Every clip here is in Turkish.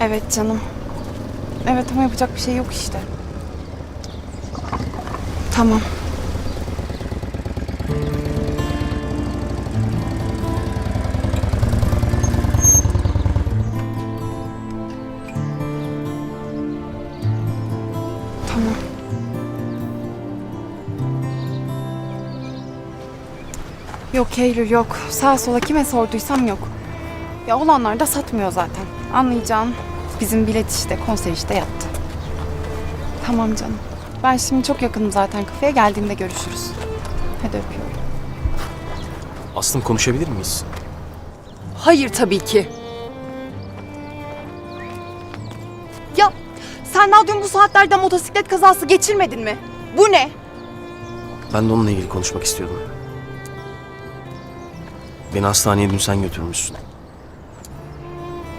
Evet canım. Evet ama yapacak bir şey yok işte. Tamam. Tamam. Yok Eylül yok. Sağa sola kime sorduysam yok. Ya olanlar da satmıyor zaten. Anlayacağın bizim bilet işte konser işte yattı. Tamam canım. Ben şimdi çok yakınım zaten kafeye geldiğimde görüşürüz. Hadi öpüyorum. Aslım konuşabilir miyiz? Hayır tabii ki. Ya sen daha dün bu saatlerde motosiklet kazası geçirmedin mi? Bu ne? Ben de onunla ilgili konuşmak istiyordum. Beni hastaneye dün sen götürmüşsün.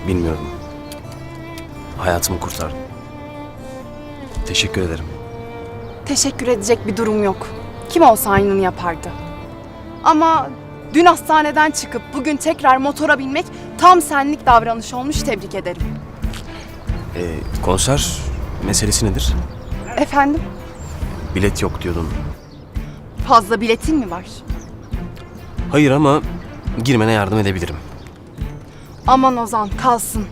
Bilmiyorum. Hayatımı kurtardın. Teşekkür ederim. Teşekkür edecek bir durum yok. Kim olsa aynını yapardı. Ama dün hastaneden çıkıp bugün tekrar motora binmek tam senlik davranış olmuş tebrik ederim. Ee, konser meselesi nedir? Efendim Bilet yok diyordun. fazla biletin mi var? Hayır ama girmene yardım edebilirim. Aman Ozan kalsın.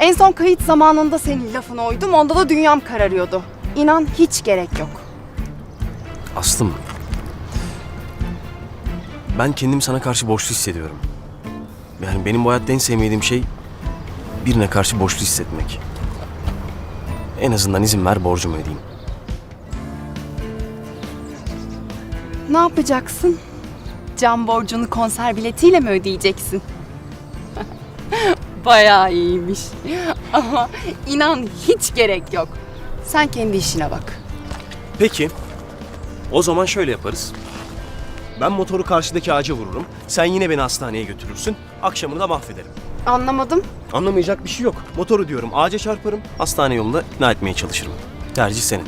En son kayıt zamanında senin lafına uydum onda da dünyam kararıyordu. İnan hiç gerek yok. Aslım. Ben kendimi sana karşı borçlu hissediyorum. Yani benim bu hayatta en sevmediğim şey birine karşı borçlu hissetmek. En azından izin ver borcumu ödeyeyim. Ne yapacaksın? Can borcunu konser biletiyle mi ödeyeceksin? Bayağı iyiymiş. Ama inan hiç gerek yok. Sen kendi işine bak. Peki. O zaman şöyle yaparız. Ben motoru karşıdaki ağaca vururum. Sen yine beni hastaneye götürürsün. Akşamını da mahvederim. Anlamadım. Anlamayacak bir şey yok. Motoru diyorum ağaca çarparım. Hastane yolunda ikna etmeye çalışırım. Tercih senin.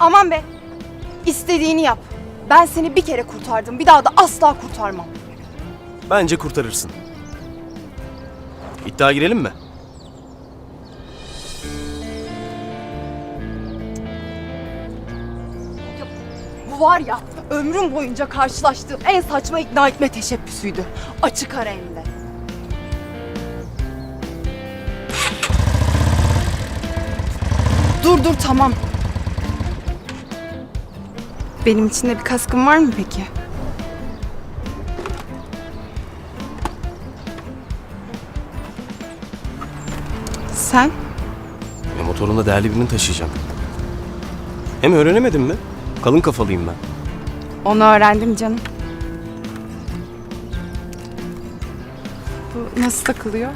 Aman be. İstediğini yap. Ben seni bir kere kurtardım. Bir daha da asla kurtarmam. Bence kurtarırsın. İddia girelim mi? Bu var ya ömrüm boyunca karşılaştığım en saçma ikna etme teşebbüsüydü. Açık ara hem de. Dur dur tamam. Benim içinde bir kaskın var mı peki? Sen? E, motorunda değerli birini taşıyacağım. Hem öğrenemedin mi? Kalın kafalıyım ben. Onu öğrendim canım. Bu nasıl takılıyor?